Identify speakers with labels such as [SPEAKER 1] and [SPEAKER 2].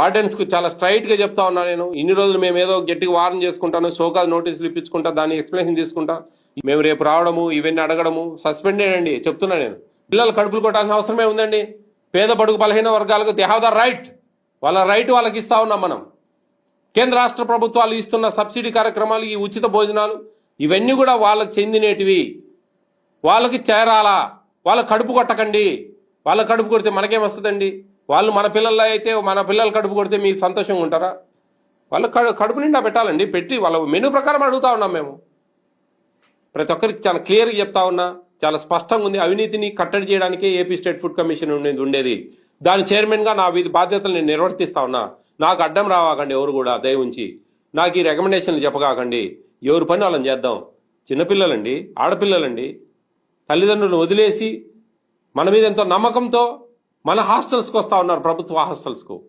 [SPEAKER 1] వార్డెన్స్కు చాలా స్ట్రైట్గా చెప్తా ఉన్నా నేను. ఇన్ని రోజులు మేము ఏదో గట్టిగా వారం చేసుకుంటాను షోకాజ్ నోటీసులు ఇప్పించుకుంటా దాన్ని ఎక్స్ప్లెనేషన్ తీసుకుంటా. మేము రేపు రావడము ఇవన్నీ అడగడము సస్పెండ్ అండి చెప్తున్నా నేను. పిల్లలు కడుపులు కొట్టాల్సిన అవసరమే ఉందండి. పేద బడుగు బలహీన వర్గాలకు దే హ్యావ్ ద రైట్ వాళ్ళ రైట్ వాళ్ళకి ఇస్తా ఉన్నాం మనం. కేంద్ర రాష్ట్ర ప్రభుత్వాలు ఇస్తున్న సబ్సిడీ కార్యక్రమాలు ఈ ఉచిత భోజనాలు ఇవన్నీ కూడా వాళ్ళకి చెందినేటివి. వాళ్ళకి చేరాలా? వాళ్ళ కడుపు కొట్టకండి. వాళ్ళ కడుపు కొడితే మనకేం వస్తుందండి? వాళ్ళు మన పిల్లల్లో అయితే మన పిల్లలు కడుపు కొడితే మీకు సంతోషంగా ఉంటారా? వాళ్ళు కడు- కడుపు నిండా పెట్టాలండి. పెట్టి వాళ్ళ మెనూ ప్రకారం అడుగుతా ఉన్నాం మేము. ప్రతి ఒక్కరికి చాలా క్లియర్గా చెప్తా ఉన్నా చాలా స్పష్టంగా ఉంది. అవినీతిని కట్టడి చేయడానికే ఏపీ స్టేట్ ఫుడ్ కమిషన్ ఉండేది ఉండేది. దాని చైర్మన్గా నా విధి బాధ్యతలు నేను నిర్వర్తిస్తా ఉన్నా. నాకు అడ్డం రావాకండి ఎవరు కూడా దయ ఉంచి. నాకు ఈ రికమెండేషన్లు చెప్పగాకండి ఎవరి పని వాళ్ళని చేద్దాం. చిన్నపిల్లలండి ఆడపిల్లలండి తల్లిదండ్రులను వదిలేసి మన మీద ఎంతో నమ్మకంతో మన హాస్టల్స్కి వస్తా ఉన్నారు ప్రభుత్వ హాస్టల్స్కు.